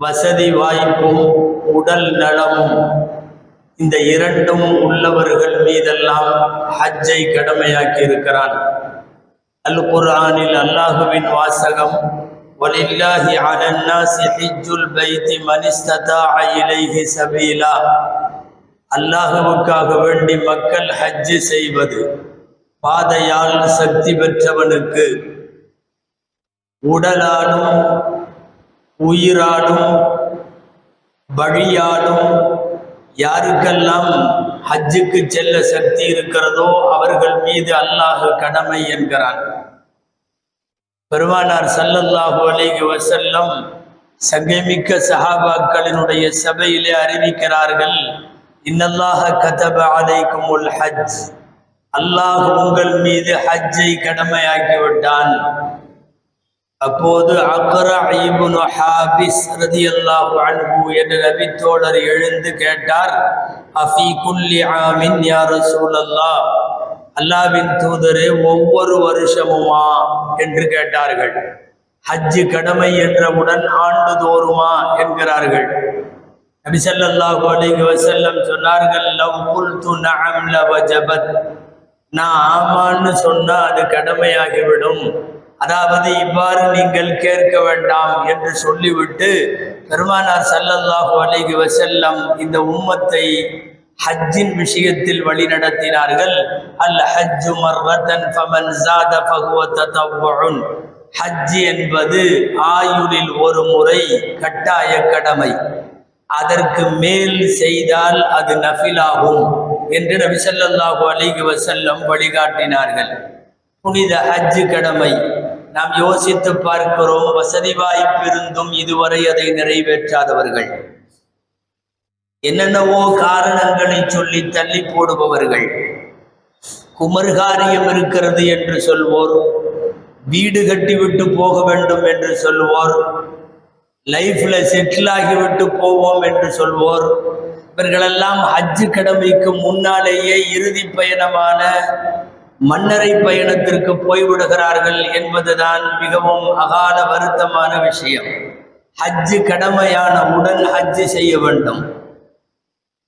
வசதி வாய்ப்பும் உடல் நலமும் இந்த இரண்டும் உள்ளவர்கள் மீதெல்லாம் ஹஜ்ஜை கடமையாக்கி இருக்கிறான் அல் குர்ஆனில் அல்லாஹுவின் வாசகம் வலில்லாஹி அலன்னாசி ஹிஜ்ஜுல் பைத்தி மன் இஸ்ததாஅ இலைஹி சபீலா. அல்லாஹுவுக்காக வேண்டி மக்கள் ஹஜ்ஜு செய்வது பாதையால் சக்தி பெற்றவனுக்கு. உடலாலும் உயிராலும் வழியாலும் யாருக்கெல்லாம் ஹஜ்ஜுக்கு செல்ல சக்தி இருக்கிறதோ அவர்கள் மீது அல்லாஹ் கடமை என்கிறான். பெருமானார் சல்லல்லாஹு அலைஹி வசல்லம் சங்கைமிக்க சஹாபாக்களினுடைய சபையிலே அறிவிக்கிறார்கள் இன்னல்லாக கதப அலைக்குமுல் ஹஜ் அல்லாஹ் உங்கள் மீது ஹஜ்ஜை கடமையாக்கிவிட்டான். அப்போது அக்ரா இப்னு ஹாபிஸ் ரதியல்லாஹு அன்ஹு என்ற நபித்தோழர் எழுந்து கேட்டார் அஃபி குல்லி ஆமின் யா ரசூலல்லாஹ்? அல்லாவின் தூதரே ஒவ்வொரு வருஷமுமா? என்று கேட்டார்கள். ஹஜ்ஜு கடமை என்றவுடன் ஆண்டுதோறுமா? என்கிறார்கள். நபிசல்லாஹு அலிஹி வசல்லம் சொன்னார்கள் லவ் குல்து நஅம் லவஜபத். நான் ஆமான்னு சொன்னா அது கடமையாகிவிடும். அதாவது இவ்வாறு நீங்கள் கேட்க வேண்டாம் என்று சொல்லிவிட்டு பெருமானார் சல்லல்லாஹு அலைஹி வசல்லம் இந்த உம்மத்தை ஹஜ்ஜின் விஷயத்தில் வழிநடத்தினார்கள். அல் ஹஜ்ஜு மர்ரதன் ஃபமன் ஜாத ஃபஹுவ ததவ்வுன் ஹஜ் என்பது ஆயுளில் ஒரு முறை கட்டாய கடமை. அதற்கு மேல் செய்தால் அது நஃபிலாகும் என்று நபி ஸல்லல்லாஹு அலைஹி வழிகாட்டினார்கள். புனித ஹஜ் கடமை. நாம் யோசித்து பார்க்கிறோம் வசதி வாய்ப்பு இருந்தும் இதுவரை அதை நிறைவேற்றாதவர்கள். என்னென்னவோ காரணங்களை சொல்லி தள்ளி போடுபவர்கள். குமர்காரியம் இருக்கிறது என்று சொல்வோர் வீடு கட்டிவிட்டு போக வேண்டும் என்று சொல்வோர் லைஃப்ல செட்டில் ஆகிவிட்டு போவோம் என்று சொல்வோர். இவர்களெல்லாம் ஹஜ்ஜு கடமைக்கு முன்னாலேயே இறுதி பயணமான மன்னரை பயணத்திற்கு போய்விடுகிறார்கள் என்பதுதான் மிகவும் அகால வருத்தமான விஷயம். ஹஜ்ஜு கடமையான உடன் ஹஜ்ஜு செய்ய வேண்டும்.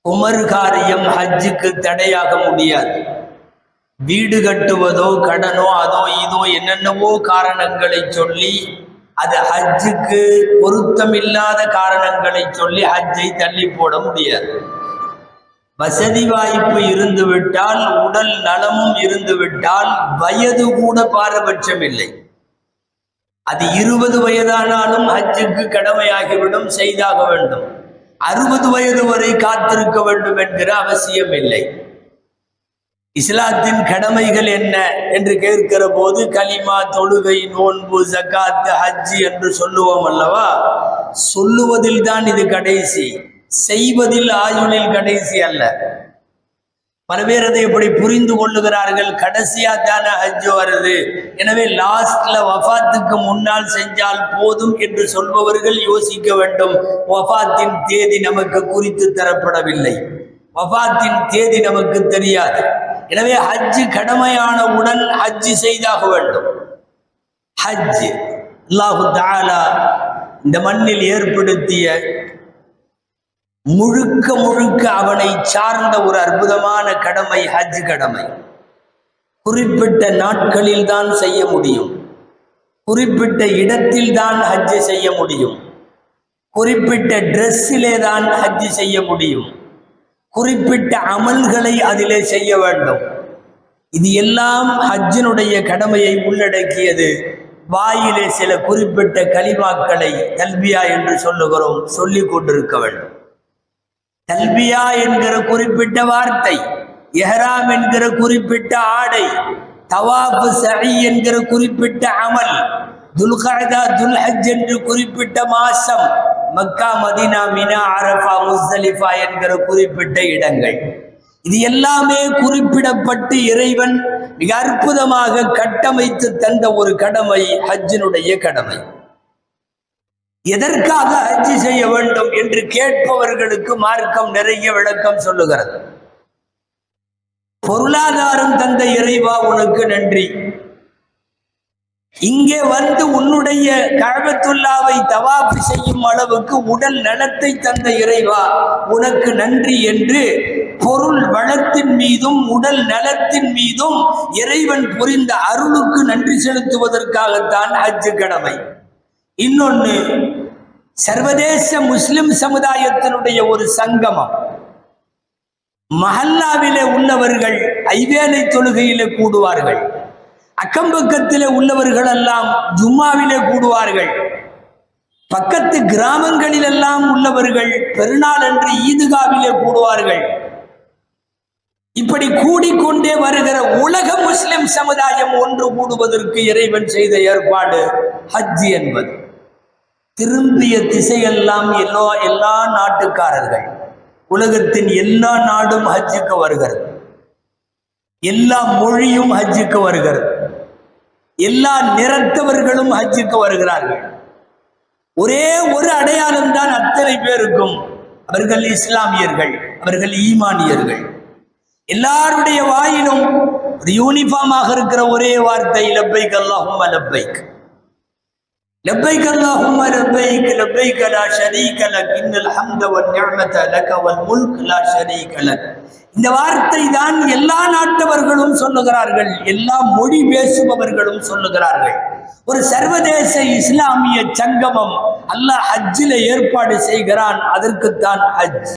குமர் காரியம் ஹஜ்ஜுக்கு தடையாக முடியாது. வீடு கட்டுவதோ கடனோ அதோ இதோ என்னென்னவோ காரணங்களை சொல்லி அது ஹஜ்ஜுக்கு பொருத்தமில்லாத காரணங்களை சொல்லி ஹஜ்ஜை தள்ளி போட முடியாது. வசதி வாய்ப்பு இருந்து விட்டால் உடல் நலமும் இருந்துவிட்டால் வயது கூட பாரபட்சம் இல்லை. அது இருபது வயதானாலும் ஹஜ்ஜுக்கு கடமையாகிவிடும் செய்தாக வேண்டும். அறுபது வயது வரை காத்திருக்க வேண்டும் என்கிற அவசியம் இல்லை. இஸ்லாத்தின் கடமைகள் என்ன என்று கேட்கிற போது கலிமா தொழுகை நோன்பு ஜக்காத்து ஹஜ்ஜி என்று சொல்லுவோம் அல்லவா? சொல்லுவதில் தான் இது கடைசி. செய்வதில் ஆயுளில் கடைசி அல்ல. பல பேர் அதை எப்படி புரிந்து கொள்ளுகிறார்கள்? கடைசியா தானே ஹஜ் வருது. எனவே லாஸ்ட்ல வஃபாத்துக்கு முன்னால் செஞ்சால் போதும் என்று சொல்பவர்கள் யோசிக்க வேண்டும். வஃபாத்தின் தேதி நமக்கு குறித்து தரப்படவில்லை. வஃபாத்தின் தேதி நமக்கு தெரியாது. எனவே ஹஜ்ஜு கடமையானவுடன் ஹஜ்ஜு செய்தாக வேண்டும். ஹஜ் அல்லாஹு தாலா இந்த மண்ணில் ஏற்படுத்திய முழுக்க முழுக்க அவனை சார்ந்த ஒரு அற்புதமான கடமை ஹஜ் கடமை. குறிப்பிட்ட நாட்களில் தான் செய்ய முடியும். குறிப்பிட்ட இடத்தில் தான் ஹஜ் செய்ய முடியும். குறிப்பிட்ட ட்ரெஸ்ஸிலே தான் ஹஜ் செய்ய முடியும். குறிப்பிட்ட அமல்களை அதிலே செய்ய வேண்டும். இது எல்லாம் ஹஜ்ஜினுடைய கடமையை உள்ளடக்கியது. வாயிலே சில குறிப்பிட்ட கலிமாக்களை கல்வியா என்று சொல்லுகிறோம் சொல்லிக் கொண்டிருக்க வேண்டும். தல்பியா என்கிற குறிப்பிட்ட வார்த்தை எஹராம் என்கிற குறிப்பிட்ட ஆடை தவாபு சஹி என்கிற குறிப்பிட்ட அமல் துல்கதா துல்ஹஜ் என்று குறிப்பிட்ட மாசம் Mecca Medina Mina Arafat Muzdalifah என்கிற குறிப்பிட்ட இடங்கள். இது எல்லாமே குறிப்பிடப்பட்டு இறைவன் மிக அற்புதமாக கட்டமைத்து தந்த ஒரு கடமை ஹஜ்ஜினுடைய கடமை. எதற்காக அஞ்சு செய்ய வேண்டும் என்று கேட்பவர்களுக்கு மார்க்கம் நிறைய விளக்கம் சொல்லுகிறது. பொருளாதாரம் தந்த இறைவா உனக்கு நன்றி. இங்கே வந்து உன்னுடைய கழகத்துல்லாவை தவாப்பு செய்யும் அளவுக்கு உடல் நலத்தை தந்த இறைவா உனக்கு நன்றி என்று பொருள் வளத்தின் மீதும் உடல் நலத்தின் மீதும் இறைவன் புரிந்த அருளுக்கு நன்றி செலுத்துவதற்காகத்தான் அஜு கடமை. இன்னொன்னு சர்வதேச முஸ்லிம் சமுதாயத்தினுடைய ஒரு சங்கமம். மஹல்லாவிலே உள்ளவர்கள் ஐவேலை தொழுகையிலே கூடுவார்கள். அக்கம்பக்கத்திலே உள்ளவர்கள் எல்லாம் ஜும்மாவிலே கூடுவார்கள். பக்கத்து கிராமங்களில் எல்லாம் உள்ளவர்கள் பெருநாள் அன்று ஈதுகாவிலே கூடுவார்கள். இப்படி கூடிக்கொண்டே வருகிற உலக முஸ்லிம் சமுதாயம் ஒன்று கூடுவதற்கு இறைவன் செய்த ஏற்பாடு ஹஜ் என்பது. திரும்பிய திசையெல்லாம் எல்லா எல்லா நாட்டுக்காரர்கள். உலகத்தின் எல்லா நாடும் ஹஜ்ஜுக்கு வருகிறது. எல்லா மொழியும் ஹஜ்ஜுக்கு வருகிறது. எல்லா நிறத்தவர்களும் ஹஜ்ஜுக்கு வருகிறார்கள். ஒரே ஒரு அடையாளம் தான் அத்தனை பேருக்கும். அவர்கள் இஸ்லாமியர்கள் அவர்கள் ஈமானியர்கள். எல்லாருடைய வாயிலும் ஒரு யூனிஃபார்மாக இருக்கிற ஒரே வார்த்தை லப்பைக் அல்லாஹும் லப்பைக். لبيك اللهم لبيك لبيك لا شريك لك إن الحمد والنعمة لك والملك لا شريك لك இந்த வார்த்தை தான் எல்லா நாட்டவர்களும் சொல்லுகிறார்கள் எல்லா மொழி பேசுபவர்களும் சொல்லுகிறார்கள் ஒரு சர்வதேச இஸ்லாமிய சங்கமம் அல்லாஹ் ஹஜ்ஜில ஏற்பாடு செய்கிறான் அதற்குத்தான் ஹஜ்